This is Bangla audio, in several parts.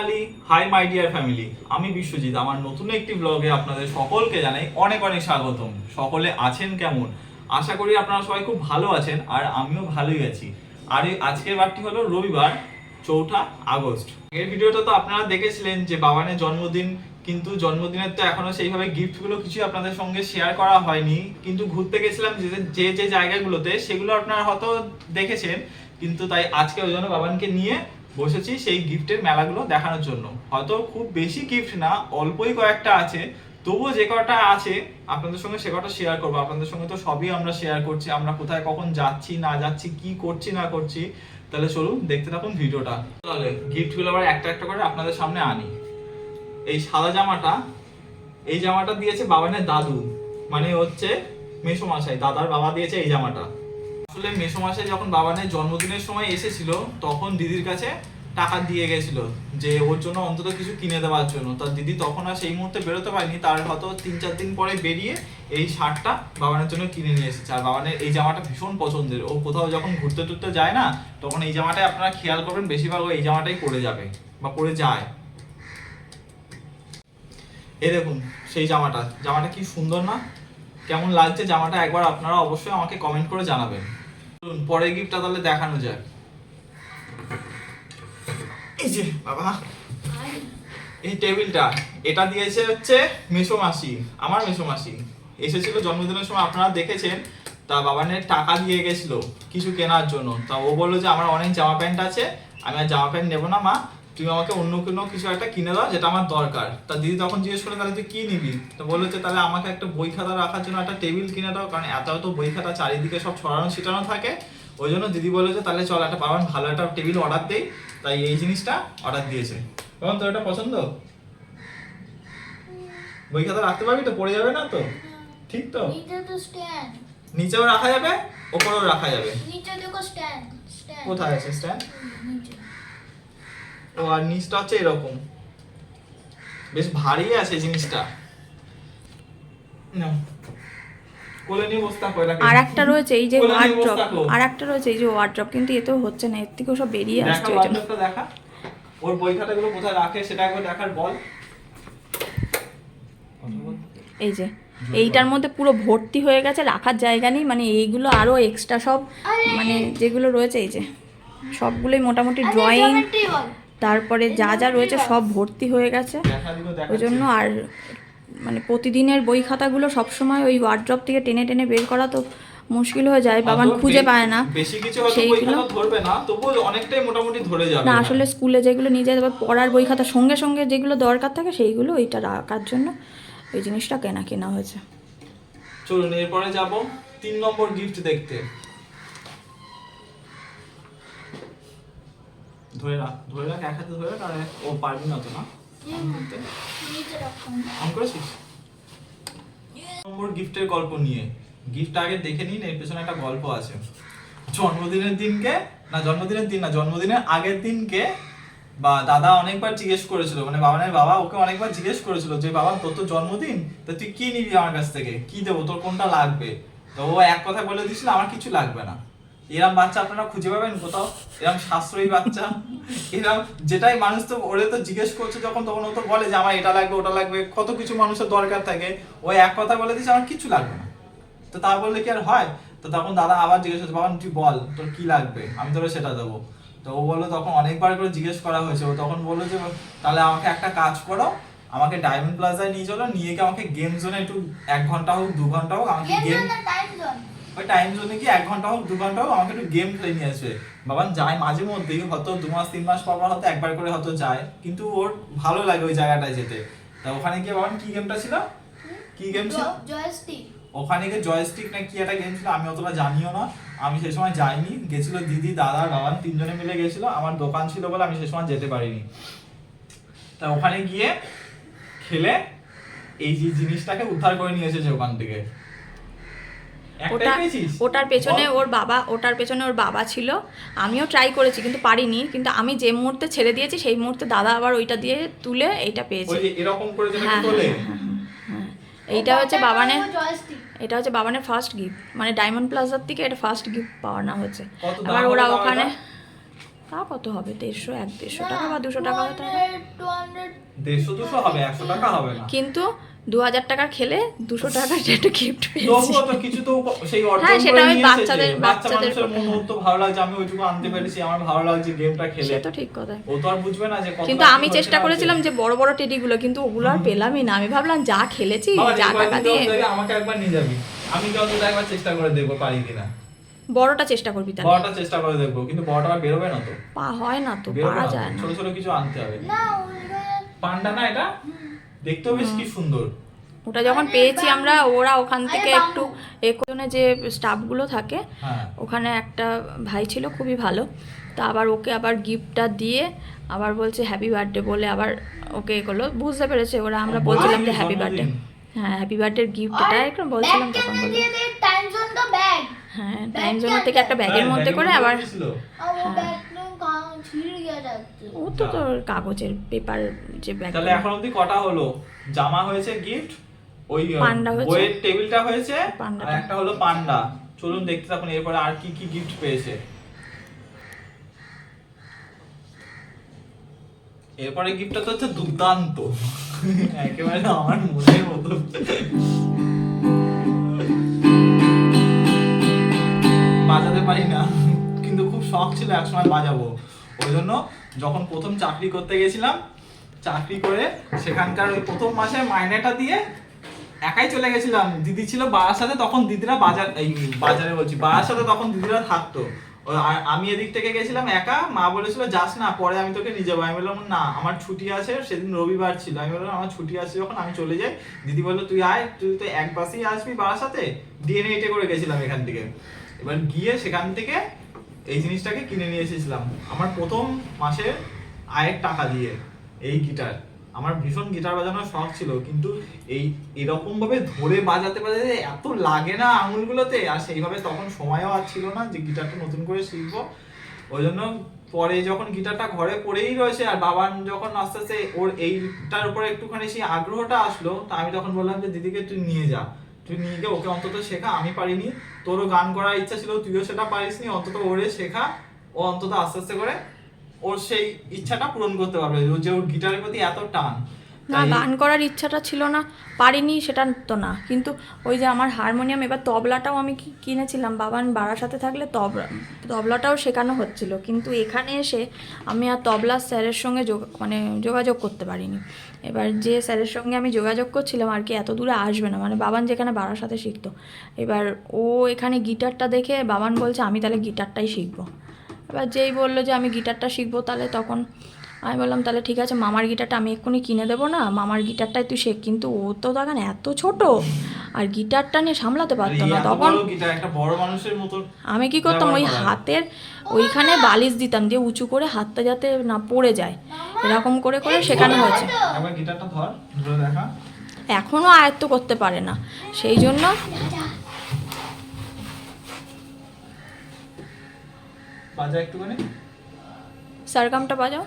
Bangali hi my dear family আমি বিশ্বজিৎ, আমার নতুন একটি ব্লগে আপনাদের সকলকে জানাই অনেক অনেক স্বাগতম। সকলে আছেন কেমন? আশা করি আপনারা সবাই খুব ভালো আছেন আর আমিও ভালোই আছি। আর আজকের বারটি হলো রবিবার, চৌঠা আগস্ট। এর ভিডিওটা তো আপনারা দেখেছিলেন যে বাবানের জন্মদিন, কিন্তু জন্মদিনের তো এখনও সেইভাবে গিফটগুলো কিছু আপনাদের সঙ্গে শেয়ার করা হয়নি। কিন্তু ঘুরতে গেছিলাম যে যে জায়গাগুলোতে, সেগুলো আপনারা হয়তো দেখেছেন, কিন্তু তাই আজকে ওই জন্য বাবানকে নিয়ে বসেছি সেই গিফটের মেলাগুলো দেখানোর জন্য। হয়তো খুব বেশি গিফট না, অল্পই কয়েকটা আছে। তবুও যে কটা আছে, আপনাদের সঙ্গে সে কটা শেয়ার করব। আপনাদের সঙ্গে তো সবই আমরা শেয়ার করছি। আমরা কোথায় কখন যাচ্ছি, না যাচ্ছি, কি করছি, না করছি, তাহলে চলুন দেখতে থাকুন ভিডিওটা। তাহলে গিফটগুলো আবার একটা একটা করে আপনাদের সামনে আনি। এই সাদা জামাটা, এই জামাটা দিয়েছে বাবানের দাদু। মানে হচ্ছে মেসো মাসাই দাদার বাবা দিয়েছে এই জামাটা। আসলে মেসোমশাই যখন বাবানের জন্মদিনের সময় এসেছিল, তখন দিদির কাছে টাকা দিয়ে গেছিল যে ওর জন্য অন্তত কিছু কিনে দেওয়ার জন্য। তার দিদি তখন আর সেই মুহূর্তে বেরোতে পারেনি, তার হয়তো তিন চার দিন পরে বেরিয়ে এই শার্টটা বাবানের জন্য কিনে নিয়ে এসেছে। আর বাবানের এই জামাটা ভীষণ পছন্দের, ও কোথাও যখন ঘুরতে টুরতে যায় না, তখন এই জামাটাই আপনারা খেয়াল করবেন, বেশিরভাগ এই জামাটাই পরে যাবে বা পরে যায়। এই দেখুন, সেই জামাটা জামাটা কি সুন্দর না? কেমন লাগছে জামাটা একবার আপনারা অবশ্যই আমাকে কমেন্ট করে জানাবেন। পরের গিফটটা তাহলে দেখানো যাক। এই যে, বাবা। এই টেবিলটা, এটা দিয়েছে হচ্ছে মেসো মাসি, আমার মেসো মাসি। এসেছিল জন্মদিনের সময়, আপনারা দেখেছেন, তা বাবা বাবানের টাকা দিয়ে গেছিল কিছু কেনার জন্য। তা ও বলল যে, আমার অনেক জামা প্যান্ট আছে, আমি আর জামা প্যান্ট নেব না, মা। তুমি আমাকে অন্য কোনো কিছু একটা কিনে দাও যেটা আমার দরকার। তা দিদি তখন জিজ্ঞেস করে তাহলে তুই কি নিবি? তো বলল যে তাহলে আমাকে একটা বই খাতা রাখার জন্য একটা টেবিল কিনে দাও কারণ এত এত বই খাতা চারিদিকে সব ছড়ানো ছিটানো থাকে। ওই জন্য দিদি বলল যে তাহলে চল একটা পাবেন ভালো একটা টেবিল অর্ডার দেই। তাই এই জিনিসটা অর্ডার দিয়েছে। এবং তোর এটা পছন্দ? বই খাতা রাখতে পারবি তো? পড়ে যাবে না তো? ঠিক তো? নিচে তো স্ট্যান্ড নিচেও রাখা যাবে ওপরেও রাখা যাবে। নিচে দেখো স্ট্যান্ড স্ট্যান্ড কোথায় আছে স্ট্যান্ড নিচে। ও আর নিচটা হচ্ছে এরকম। বেশ ভারী আছে জিনিসটা। আর একটা রয়েছে এই যে ওয়ার্ড্রপ আর একটা রয়েছে এই যে ওয়ার্ড্রপ কিন্তু এতেও হচ্ছে না এর থেকেও সব বেরিয়ে আসছে দেখা। ওর বই খাতাগুলো কোথায় রাখে সেটা একবার দেখার বল। এই যে এইটার মধ্যে পুরো ভর্তি হয়ে গেছে রাখার জায়গা নেই মানে এইগুলো আরও এক্সট্রা সব মানে যেগুলো রয়েছে এই যে সবগুলোই মোটামুটি ড্রয়িং তারপরে যা যা রয়েছে সব ভর্তি হয়ে গেছে। ওই জন্য আর মানে প্রতিদিনের বই খাতাগুলো সবসময় ওই ওয়ার্ড্রপ থেকে টেনে টেনে বের করা তো মুশকিল হয়ে যায় বাবান খুঁজে পায় না। বেশি কিছু হয়তো বই সেইগুলো খাতা ধরবে না আসলে স্কুলে যেগুলো নিয়ে হবে পড়ার বই খাতা সঙ্গে সঙ্গে যেগুলো দরকার থাকে সেইগুলো ওইটা রাখার জন্য ওই জিনিসটা কেনা কেনা হয়েছে। চলুন এরপরে যাব তিন নম্বর গিফট দেখতে। ধরে রাখ ধরে রাখ এক হাতে ধরে রাখ আর ও পারবি না তো না? অন করেছিস? নম্বর গিফটের গল্প নিয়ে। গিফট আগে দেখে নিন এর পেছনে একটা গল্প আছে। জন্মদিনের দিনকে না জন্মদিনের দিন না জন্মদিনের আগের দিনকে বা দাদা অনেকবার জিজ্ঞেস করেছিল মানে বাবানের বাবা ওকে অনেকবার জিজ্ঞেস করেছিল যে বাবা তোর তো জন্মদিন তা তুই কি নিবি আমার কাছ থেকে? কি দেবো? তোর কোনটা লাগবে? তো ও এক কথা বলে দিয়েছিল আমার কিছু লাগবে না। এরম বাচ্চা আপনারা খুঁজে পাবেন কোথাও? এরম সাশ্রয়ী বাচ্চা? এরম যেটাই মানুষ তো ওরে তো জিজ্ঞেস করছে যখন তখন ও তো বলে যে আমার এটা লাগবে ওটা লাগবে কত কিছু মানুষের দরকার থাকে। ও এক কথা বলে দিচ্ছে আমার কিছু লাগবে না। তো তা বললে কি আর হয়? তো তখন দাদা আবার জিজ্ঞেস করছে বাবা তুই বল তোর কি লাগবে? আমি তোরে সেটা দেবো। তো ও বলল তখন অনেকবার করে জিজ্ঞেস করা হয়েছে। ও তখন বলল যে তাহলে আমাকে একটা কাজ করো আমাকে ডায়মন্ড প্লাজায় নিয়ে চলো নিয়ে গিয়ে আমাকে গেম জোনে একটু এক ঘণ্টা হোক দু ঘণ্টা হোক আমাকে গেম ওই টাইম জোনে গিয়ে এক ঘণ্টা হোক দু ঘণ্টা হোক আমাকে একটু গেম খেলে নিয়ে আসবে। বাবান যায় মাঝে মধ্যেই হয়তো দু মাস তিন মাস পর পর হয়তো একবার করে হয়তো যায় কিন্তু ওর ভালো লাগে ওই জায়গাটায় যেতে। তা ওখানে গিয়ে বাবান কি গেমটা ছিল? কি গেম ছিল? জয়স্টিক ওখানে গিয়ে জয়স্টিক না কি একটা গেম ছিল আমি অতটা জানিও না। আমি সেই সময় যাইনি গেছিল দিদি দাদা বাবান তিনজনে মিলে গেছিল আমার দোকান ছিল বলে আমি সেই সময় যেতে পারিনি। তা ওখানে গিয়ে খেলে এই যে জিনিসটাকে উদ্ধার করে নিয়ে এসেছে ওখান থেকে। ওটা ওটার পেছনে ওর বাবা ওটার পেছনে ওর বাবা ছিল। আমিও ট্রাই করেছি কিন্তু পারিনি। কিন্তু আমি যে মুহূর্তে ছেড়ে দিয়েছি সেই মুহূর্তে দাদা আবার ওইটা দিয়ে তুলে এইটা পেয়েছি। এরকম করে হ্যাঁ, হ্যাঁ, এইটা হচ্ছে বাবানের এটা হচ্ছে বাবানের ফার্স্ট গিফট মানে ডায়মন্ড প্লাজার থেকে এটা ফার্স্ট গিফট পাওয়ানো হচ্ছে। কত আবার ওরা ওখানে তা কত হবে? দেড়শো এক দেড়শো টাকা বা দুশো টাকা হতে হবে দেড়শো দুশো হবে একশো টাকা হবে না। কিন্তু দু হাজার টাকার খেলে দুশো টাকার একটা গিফট পেয়েছি। তো কিছু তো সেই অর্জন হ্যাঁ, সেটা ওই বাচ্চাদের- বাচ্চাদের মনে তো ভালো লাগছে আমি ওইটুকু আনতে পেরেছি আমার ভালো লাগছে গেমটা খেলে। তো ঠিক কথা ও তো আর বুঝবে না যে কিন্তু আমি চেষ্টা করেছিলাম যে বড় বড় টেডিগুলো কিন্তু ওগুলো আর পেলামই না। আমি ভাবলাম যা খেলেছি যা টাকা দিয়ে আমাকে একবার নিয়ে যাবি। আমি তো অন্তত একবার চেষ্টা করে দেখব পারি কিনা? বড়টা চেষ্টা করবি তাহলে। বড়টা চেষ্টা করে দেখব কিন্তু বড়টা বেরোবে না তো। পা হয় না তো পারা যায় না। ছোট ছোট কিছু আনতে হবে। না পান্ডা না এটা? দেখতেও বেশ কি সুন্দর। ওটা যখন পেয়েছি আমরা ওরা ওখান থেকে। একটু একজনে যে স্টাফগুলো থাকে হ্যাঁ। ওখানে একটা ভাই ছিল খুবই ভালো। তা আবার ওকে আবার গিফটটা দিয়ে আবার বলছে হ্যাপি বার্থডে বলে আবার ওকে এ করল। বুঝতে পেরেছে ওরা আমরা বলছিলাম যে হ্যাপি বার্থডে হ্যাঁ হ্যাপি বার্থডে গিফট এটা একদম বলছিলাম তখন টাইম জোন হ্যাঁ টাইম কে থেকে একটা ব্যাগের মধ্যে করে আবার হ্যাঁ। ও তো তোর কাগজের পেপার যে ব্যাগ তাহলে এখন অবধি কটা হলো? জামা হয়েছে গিফট ওই পান্ডা হয়েছে। বইয়ের টেবিলটা হয়েছে আর একটা হলো পান্ডা। চলুন দেখতে থাকুন এরপরে আর কি কি গিফট পেয়েছে। এরপরে গিফটটা তো হচ্ছে দুর্দান্ত। একেবারে আমার মনের মতো। বাজাতে পারি না কিন্তু খুব শখ ছিল একসময় বাজাবো। ওই জন্য যখন প্রথম চাকরি করতে গেছিলাম, চাকরি করে সেখানকার ওই প্রথম মাসে মাইনেটা দিয়ে একাই চলে গেছিলাম। দিদি ছিল বাবার সাথে, তখন দিদিরা বাজার, এই বাজারে বলছি, বাবার সাথে তখন দিদিরা থাকতো। আমি এদিক থেকে গেছিলাম একা, মা বলেছিল, যাস না, পরে আমি তোকে নিয়ে যাব। আমি বললাম, না, আমার ছুটি আছে, সেদিন রবিবার ছিল। আমি বললাম, আমার ছুটি আছে যখন, আমি চলে যাই। দিদি বলল, তুই আয়, তুই তো এক বাসেই আসবি বাবার সাথে? ডিএনএ করে গেছিলাম এখান থেকে। এবার গিয়ে সেখান থেকে এই জিনিসটাকে কিনে নিয়ে এসেছিলাম। আমার প্রথম মাসে আয়ের টাকা দিয়ে এই গিটার। আমার ভীষণ গিটার বাজানোর শখ ছিল, কিন্তু এই এরকম ভাবে ধরে বাজাতে বাজাতে এত লাগে না আঙুলগুলোতে, আর সেইভাবে তখন সময়ও আর ছিল না যে গিটারটা নতুন করে শিখব। ওই জন্য পরে যখন গিটারটা ঘরে পড়েই রয়েছে, আর বাবার যখন আস্তে আস্তে ওর এইটার উপরে একটুখানি সেই আগ্রহটা আসলো, তা আমি তখন বললাম যে, দিদিকে তুই নিয়ে যা। তুই গিয়ে ওকে অন্তত শেখা আমি পারিনি। তোরও গান করার ইচ্ছা ছিল তুইও সেটা পারিসনি অন্তত ওরে শেখা। ও অন্তত আস্তে আস্তে করে ওর সেই ইচ্ছাটা পূরণ করতে পারবে ও যে ওর গিটারের প্রতি এত টান। না গান করার ইচ্ছাটা ছিল না পারিনি সেটা তো না। কিন্তু ওই যে আমার হারমোনিয়াম এবার তবলাটাও আমি কি- কিনেছিলাম বাবান বাড়ার সাথে থাকলে তবলা তবলাটাও শেখানো হচ্ছিল। কিন্তু এখানে এসে আমি আর তবলা স্যারের সঙ্গে যোগ মানে যোগাযোগ করতে পারিনি। এবার যে স্যারের সঙ্গে আমি যোগাযোগ করছিলাম আর কি এত দূরে আসবে না। মানে বাবান যেখানে বাড়ার সাথে শিখতো। এবার ও এখানে গিটারটা দেখে বাবান বলছে আমি তাহলে গিটারটাই শিখব। এবার যেই বলল যে আমি গিটারটা শিখব তাহলে? তখন আমি বললাম তাহলে ঠিক আছে মামার গিটারটা আমি এক্ষুনি কিনে দেবো না মামার গিটারটাই তুই শেখ। কিন্তু ও তো তখন এত ছোট আর গিটারটা নিয়ে সামলাতে পারতো না। তখন আমি কি করতাম ওই হাতের ওইখানে বালিশ দিতাম দিয়ে উঁচু করে হাতটা যাতে না পড়ে যায়। এরকম করে করে শেখানো হয়েছে। এখনও আয়ত্ত করতে পারে না। সেই জন্য সারগামটা বাজাও।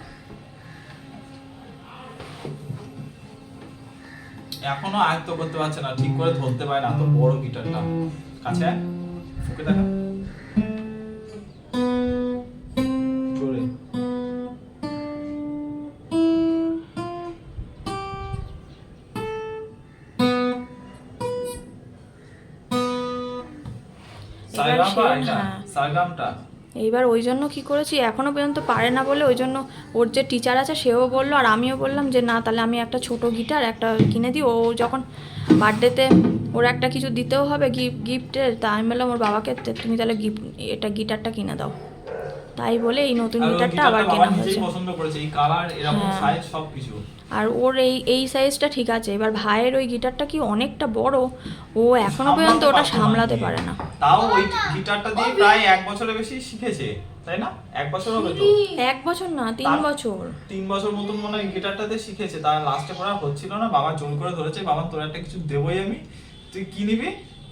এখনও আয়ত্ত করতে পারছে না ঠিক করে ধরতে পারে না এত বড় গিটারটা। কাছে দেখা। সারেগামটা হ্যাঁ। এইবার ওই জন্য কি করেছি এখনও পর্যন্ত পারে না বলে ওই জন্য ওর যে টিচার আছে সেও বলল আর আমিও বললাম যে না তাহলে আমি একটা ছোট গিটার একটা কিনে দিই। ও যখন বার্থডেতে ওর একটা কিছু দিতেও হবে গিফট গিফটের তা আমি বললাম ওর বাবাকে "তে- তুমি তাহলে গিফট এটা গিটারটা কিনে দাও। তাই বলে এই নতুন গিটারটা গিটারটা আবার কেনা হয়েছে। পছন্দ করেছে এই কালার এরকম হ্যাঁ। সাইজ সবকিছু আর ওর এই এই সাইজটা ঠিক আছে এবার ভাইয়ের ওই গিটারটা কি অনেকটা বড়? ও এখনও পর্যন্ত ওটা সামলাতে পারে না। তাও ওই গিটারটা দিয়ে প্রায় এক বছরের বেশি শিখেছে তাই না? এক বছর হবে তো? এক বছর না তিন বছর। তিন বছর মতন মনে হয় গিটারটাতে শিখেছে। তার লাস্টে করা হচ্ছিল না বাবা জোর করে ধরেছে বাবা তোর একটা কিছু দেবোই আমি তুই কি নিবি?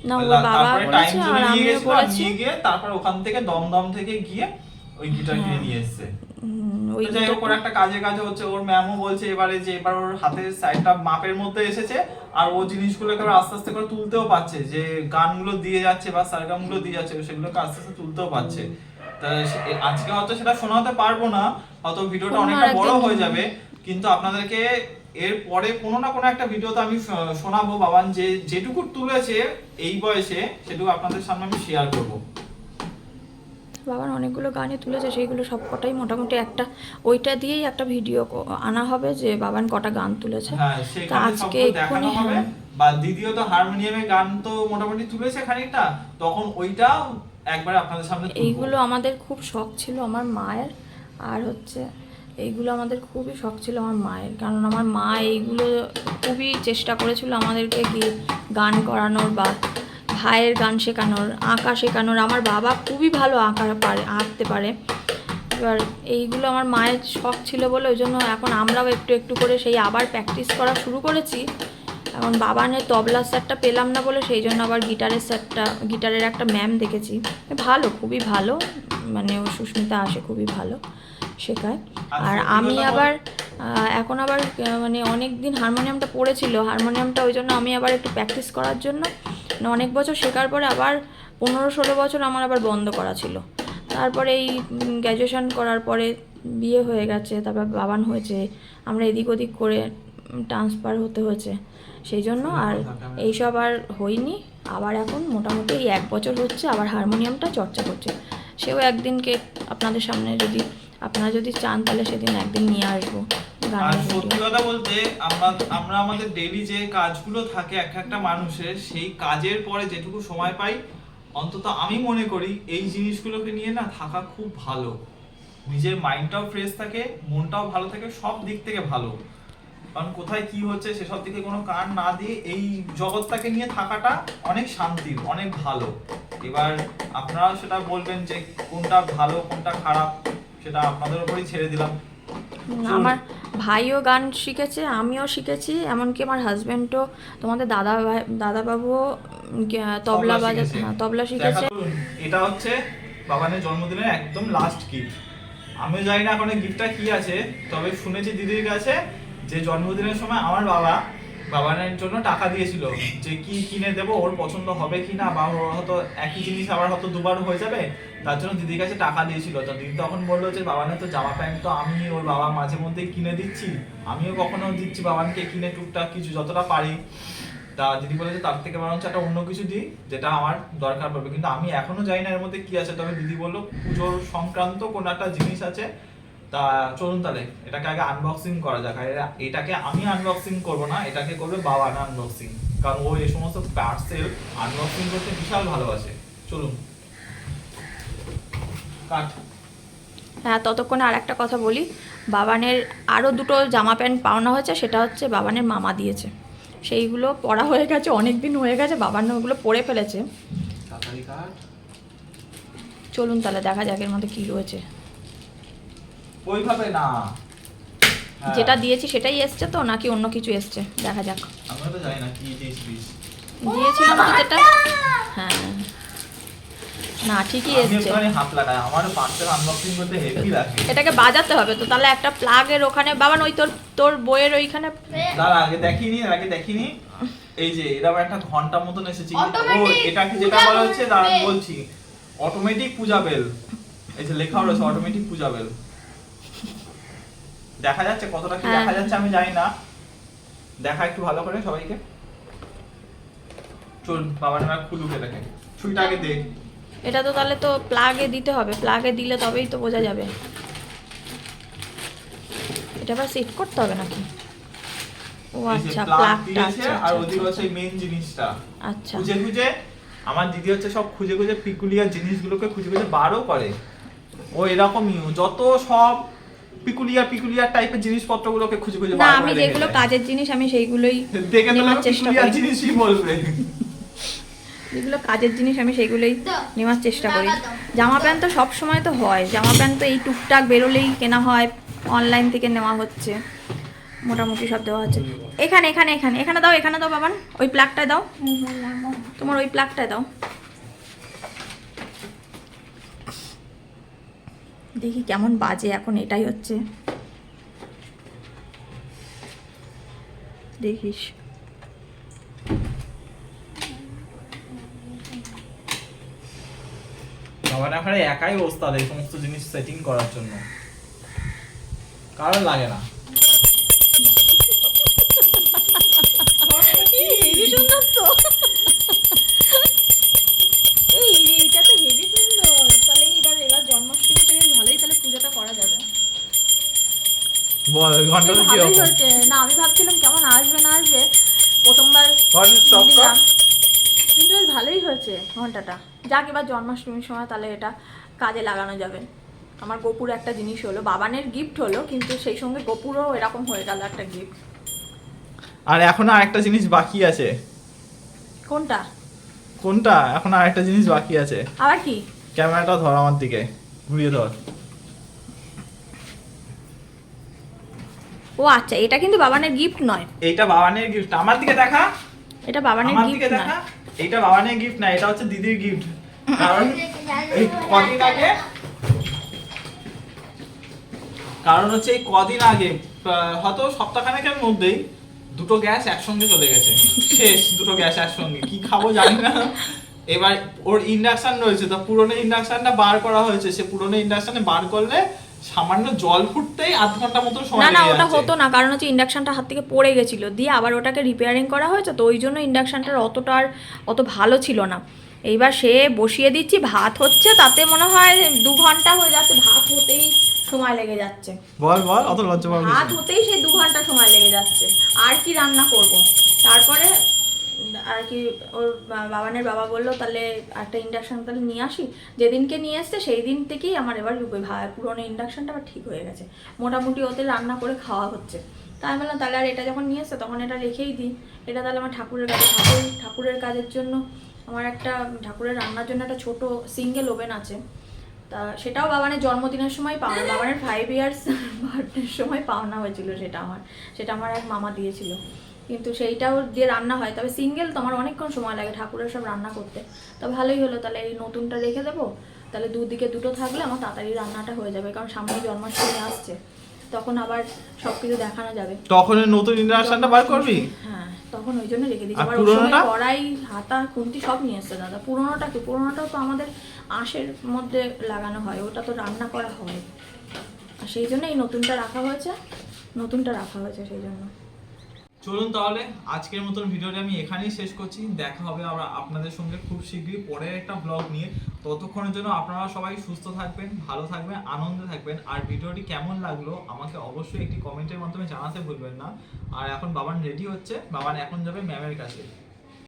না, ওর বাবা বলেছে, আর আমিও বলেছি। গিয়ে তারপর ওখান থেকে দমদম থেকে গিয়ে ওই গিটার কিনে নিয়ে এসেছে। ওই যাই হোক ওর একটা কাজে কাজে হচ্ছে ওর ম্যামও বলছে এবারে যে এবার ওর হাতের সাইডটা মাপের মধ্যে এসেছে আর ও আস্তে আস্তে করে তুলতেও পারছে যে গানগুলো দিয়ে যাচ্ছে বা সারগামগুলো দিয়ে যাচ্ছে সেগুলোকে আস্তে আস্তে তুলতেও পারছে। তা আজকে হয়তো সেটা শোনাতে পারব না হয়তো ভিডিওটা অনেকটা বড় হয়ে যাবে কিন্তু আপনাদেরকে এর পরে কোনো না কোনো একটা ভিডিওতে আমি শোনাবো বাবান যে যেটুকু তুলেছে এই বয়সে সেটুকু আপনাদের সামনে আমি শেয়ার করব। বাবার অনেকগুলো গানই তুলেছে সেইগুলো সবকটাই মোটামুটি একটা ওইটা দিয়েই একটা ভিডিও আনা হবে যে বাবান কটা গান তুলেছে হ্যাঁ তা আজকে এক্ষুনি হবে হ্যাঁ। বা দ্বিতীয় তো হারমোনিয়ামে গান তো মোটামুটি তুলেছে খানিকটা তখন ওইটাও একবার আপনাদের সামনে তুলবো। এইগুলো আমাদের খুব শখ ছিল আমার মায়ের আর হচ্ছে এইগুলো আমাদের খুবই শখ ছিল আমার মায়ের কারণ আমার মা এইগুলো খুবই চেষ্টা করেছিল আমাদেরকে গিয়ে গান করানোর বা ভাইয়ের গান শেখানোর আঁকা শেখানোর। আমার বাবা খুবই ভালো আঁকা পারে আঁকতে পারে। এবার এইগুলো আমার মায়ের শখ ছিল বলে ওই জন্য এখন আমরাও একটু একটু করে সেই আবার প্র্যাকটিস করা শুরু করেছি। এখন বাবা বাবানের তবলার স্যারটা পেলাম না বলে সেই জন্য আবার গিটারের স্যারটা গিটারের একটা ম্যাম দেখেছি। ভালো খুবই ভালো। মানে ও সুস্মিতা আসে খুবই ভালো শেখায়। আর আমি আবার এখন আবার মানে অনেক দিন হারমোনিয়ামটা পড়েছিল। হারমোনিয়ামটা ওই জন্য আমি আবার একটু প্র্যাকটিস করার জন্য অনেক বছর শেখার পরে আবার পনেরো ষোলো বছর আমার আবার বন্ধ করা ছিল। তারপরে এই গ্র্যাজুয়েশন করার পরে বিয়ে হয়ে গেছে, তারপর বাবান হয়েছে, আমরা এদিক ওদিক করে ট্রান্সফার হতে হয়েছে। সেই জন্য আর এইসব আর হয়নি। আবার এখন মোটামুটি এই এক বছর হচ্ছে, আবার হারমোনিয়ামটা চর্চা করছে। সেও একদিনকে আপনাদের সামনে যদি আপনারা যদি চান তাহলে সেদিন একদিন নিয়ে আসব আর সত্যি কথা বলতে আমরা আমরা আমাদের ডেইলি যে কাজগুলো থাকে এক একটা মানুষের সেই কাজের পরে যেটুকু সময় পাই অন্তত আমি মনে করি এই জিনিসগুলোকে নিয়ে না থাকা খুব ভালো। নিজের মাইন্ডটাও ফ্রেশ থাকে মনটাও ভালো থাকে সব দিক থেকে ভালো। কারণ কোথায় কি হচ্ছে সেসব দিকে কোনো কান না দিয়ে এই জগৎটাকে নিয়ে থাকাটা অনেক শান্তির অনেক ভালো। এবার আপনারা সেটা বলবেন যে কোনটা ভালো কোনটা খারাপ। সেটা আপনাদের উপরই ছেড়ে দিলাম। আমার ভাইও গান শিখেছে আমিও শিখেছি এমনকি আমার হাজবেন্ডও তোমাদের দাদা ভাই দাদাবাবুও তবলা বাজা হ্যাঁ, তবলা শিখেছে। এটা হচ্ছে বাবানের জন্মদিনের একদম লাস্ট গিফট আমি জানি না এখন গিফটটা কি আছে তবে শুনেছি দিদির কাছে যে জন্মদিনের সময় আমার বাবা বাবানের জন্য টাকা দিয়েছিল যে কি কিনে দেবো ওর পছন্দ হবে কি না বা ওর হয়তো একই জিনিস আবার হয়তো দুবার হয়ে যাবে তার জন্য দিদির কাছে টাকা দিয়েছিল। তো দিদি তখন বলল যে বাবানের তো জামা প্যান্ট তো আমি ওর বাবা মাঝে মধ্যেই কিনে দিচ্ছি। আমিও কখনো দিচ্ছি বাবানকে কিনে টুকটাক কিছু যতটা পারি। তা দিদি বলেছে, তার থেকে বরঞ্চ একটা অন্য কিছু দিই, যেটা আমার দরকার পড়বে। কিন্তু আমি এখনও জানি না এর মধ্যে কি আছে। তবে দিদি বলল, পুজোর সংক্রান্ত কোন একটা জিনিস আছে। তা চলুন তাহলে, এটাকে আগে আনবক্সিং করা যাক। এটাকে আমি আনবক্সিং করব না, এটাকে করবে বাবা আনবক্সিং কারণ ও এই সমস্ত পার্সেল আনবক্সিং করতে বিশাল ভালোবাসে। চলুন। কাট হ্যাঁ ততক্ষণে আর একটা কথা বলি। বাবানের আরও দুটো জামা প্যান্ট পাওনা হয়েছে সেটা হচ্ছে বাবানের মামা দিয়েছে। সেইগুলো পরা হয়ে গেছে অনেক দিন হয়ে গেছে বাবান ওগুলো পরে ফেলেছে। চলুন তাহলে দেখা যাক এর মধ্যে কী রয়েছে। ওইভাবে না। হ্যাঁ, যেটা দিয়েছি সেটাই এসছে তো নাকি অন্য কিছু এসছে? দেখা যাক। আমরা তো জানি না কি দিয়েছিলাম তো যেটা? হ্যাঁ। না ঠিকই আমি এসছে। হাত লাগাই আমার পার্সেল আনবক্সিং করতে হেভি লাগে। এটাকে বাজাতে হবে তো তাহলে একটা প্লাগের ওখানে বাবান ওই তোর তোর বইয়ের ওইখানে দাঁড়া আগে দেখিনি আগে দেখিনি। এই যে এরকম একটা ঘণ্টা মতন এসেছে ও এটাকে যেটা বলা হচ্ছে bell। বলছি অটোমেটিক পূজা বেল এই যে লেখা রয়েছে অটোমেটিক পূজা বেল দেখা যাচ্ছে কতটা কি হ্যাঁ। দেখা যাচ্ছে আমি জানি না। দেখা একটু ভালো করে সবাইকে। চল বাবার নাম খুলুক এটাকে। ছুইটা আগে দে এটা তো তাহলে তো প্লাগে দিতে হবে। প্লাগে দিলে তবেই তো বোঝা যাবে। এটা আবার সেট করতে হবে নাকি? ও আচ্ছা প্লাগটা দিয়েছে আচ্ছা আর আচ্ছা, ওদিকে আচ্ছা, হচ্ছে মেইন জিনিসটা। আচ্ছা। খুঁজে খুঁজে আমার দিদি হচ্ছে সব খুঁজে খুঁজে পিকুলিয়ার জিনিসগুলোকে খুঁজে খুঁজে বারও করে। ও এরকমই যত সব পিকুলিয়ার পিকুলিয়ার টাইপের জিনিসপত্রগুলোকে খুঁজে খুঁজে না আমি যেগুলো কাজের জিনিস আমি সেইগুলোই দেখে তো নেওয়ার চেষ্টা করি। জিনিসই বলবে। যেগুলো কাজের জিনিস আমি সেইগুলোই দাও, নেওয়ার চেষ্টা করি। জামা প্যান্ট তো সব সময় তো হয়। জামা প্যান্ট তো এই টুকটাক বেরোলেই কেনা হয় অনলাইন থেকে নেওয়া হচ্ছে। মোটামুটি সব দেওয়া হচ্ছে। এখানে এখানে এখানে এখানে দাও এখানে দাও বাবান। ওই প্লাগটায় দাও। তোমার ওই প্লাগটায় দাও। দেখি কেমন বাজে এখন এটাই হচ্ছে। দেখিস। বাবার এখন একাই ওস্তাদ এই সমস্ত জিনিস সেটিং করার জন্য। কারণ লাগে না। হেভি সুন্দর তো। এই এইটা তো হেভি সুন্দর। তাহলে এবার এবার জন্মাষ্টমীতে বেশ ভালোই তাহলে পুজোটা করা যাবে। বল ঘন্টাটা কি ভালোই না আমি ভাবছিলাম কেমন আসবে না আসবে প্রথমবার কিন্তু বেশ ভালোই হয়েছে ঘন্টাটা। যাক এবার জন্মাষ্টমীর সময় তাহলে এটা কাজে লাগানো যাবে। আমার গোপুর একটা জিনিস হলো বাবানের গিফট হলো কিন্তু সেই সঙ্গে গোপুরও এরকম হয়ে গেল একটা গিফট আর এখন আর একটা জিনিস বাকি আছে। কোনটা? কোনটা? এখন আর একটা জিনিস বাকি আছে। আবার কি? ক্যামেরাটা ধর আমার দিকে ঘুরিয়ে ধর। ও আচ্ছা এটা কিন্তু বাবানের গিফট নয়। এইটা বাবানের গিফট আমার দিকে দেখা। এটা বাবানের গিফট দেখা এইটা বাবানের গিফট না এটা হচ্ছে দিদির গিফট কারণ এই কদিন আগে কারণ হচ্ছে এই কদিন আগে হয়তো সপ্তাহখানেকের মধ্যেই দুটো গ্যাস একসঙ্গে চলে গেছে। শেষ দুটো গ্যাস একসঙ্গে। কি খাব জানি না। এবার ওর ইন্ডাকশন রয়েছে তো পুরনো ইন্ডাকশনটা বার করা হয়েছে। সে পুরনো ইন্ডাকশনে বার করলে সামান্য জল ফুটতেই আধ ঘণ্টা মতো না সময় না লেগে ওটা হতো না কারণ হচ্ছে ইন্ডাকশনটা হাত থেকে পড়ে গেছিল দিয়ে আবার ওটাকে রিপেয়ারিং করা হয়েছে তো ওই জন্য ইন্ডাকশনটার অতটা আর অত ভালো ছিল না। এইবার সে বসিয়ে দিচ্ছি ভাত হচ্ছে তাতে মনে হয় দু ঘণ্টা হয়ে যাচ্ছে ভাত হতেই সময় লেগে যাচ্ছে। বল বল অত লজ্জা ভাত হতেই সেই দু ঘণ্টা সময় লেগে যাচ্ছে আর কি রান্না করব? তারপরে আর কি ওর বাবানের বাবা বলল, তাহলে একটা ইন্ডাকশন তাহলে নিয়ে আসি। যেদিনকে নিয়ে এসছে সেই দিন থেকেই আমার এবার পুরোনো ইন্ডাকশনটা আবার ঠিক হয়ে গেছে। মোটামুটি ওতে রান্না করে খাওয়া হচ্ছে। তাই বললাম, তাহলে আর এটা যখন নিয়ে এসছে, তখন এটা রেখেই দিই। এটা তাহলে আমার ঠাকুরের কাছে ঠাকুর, ঠাকুরের কাজের জন্য আমার একটা, ঠাকুরের রান্নার জন্য একটা ছোট সিঙ্গেল ওভেন আছে। তা সেটাও বাবানের জন্মদিনের সময় পাওনা, বাবানের ফাইভ ইয়ার্স বার্থডের সময় পাওনা হয়েছিল সেটা আমার। সেটা আমার এক মামা দিয়েছিল। কিন্তু সেইটাও যে রান্না হয়। তবে সিঙ্গেল তো আমার অনেকক্ষণ সময় লাগে ঠাকুরের সব রান্না করতে। তো ভালোই হলো তাহলে এই নতুনটা রেখে দেবো। তাহলে দুদিকে দুটো থাকলে আমার তাড়াতাড়ি রান্নাটা হয়ে যাবে কারণ সামনে জন্মাষ্টমী আসছে। তখন আবার সব কিছু দেখানো যাবে। তখন নতুন ইন্ডাকশনটা বার করবি? হ্যাঁ তখন ওই জন্য রেখে দিয়েছি। আর আবার ওই সময় কড়াই হাতা খুন্তি সব নিয়ে এসছে দাদা। পুরোনোটা কি? পুরোনোটাও তো আমাদের আঁশের মধ্যে লাগানো হয় ওটা তো রান্না করা হয়। আর সেই জন্য এই নতুনটা রাখা হয়েছে নতুনটা রাখা হয়েছে সেই জন্য। চলুন তাহলে, আজকের মতন ভিডিওটি আমি এখানেই শেষ করছি। দেখা হবে আমরা আপনাদের সঙ্গে খুব শীঘ্রই পরের একটা ব্লগ নিয়ে। ততক্ষণের জন্য আপনারা সবাই সুস্থ থাকবেন, ভালো থাকবেন, আনন্দে থাকবেন। আর ভিডিওটি কেমন লাগল আমাকে অবশ্যই একটি কমেন্টের মাধ্যমে জানাতে ভুলবেন না। আর এখন বাবান রেডি হচ্ছে। বাবান এখন যাবে ম্যামের কাছে।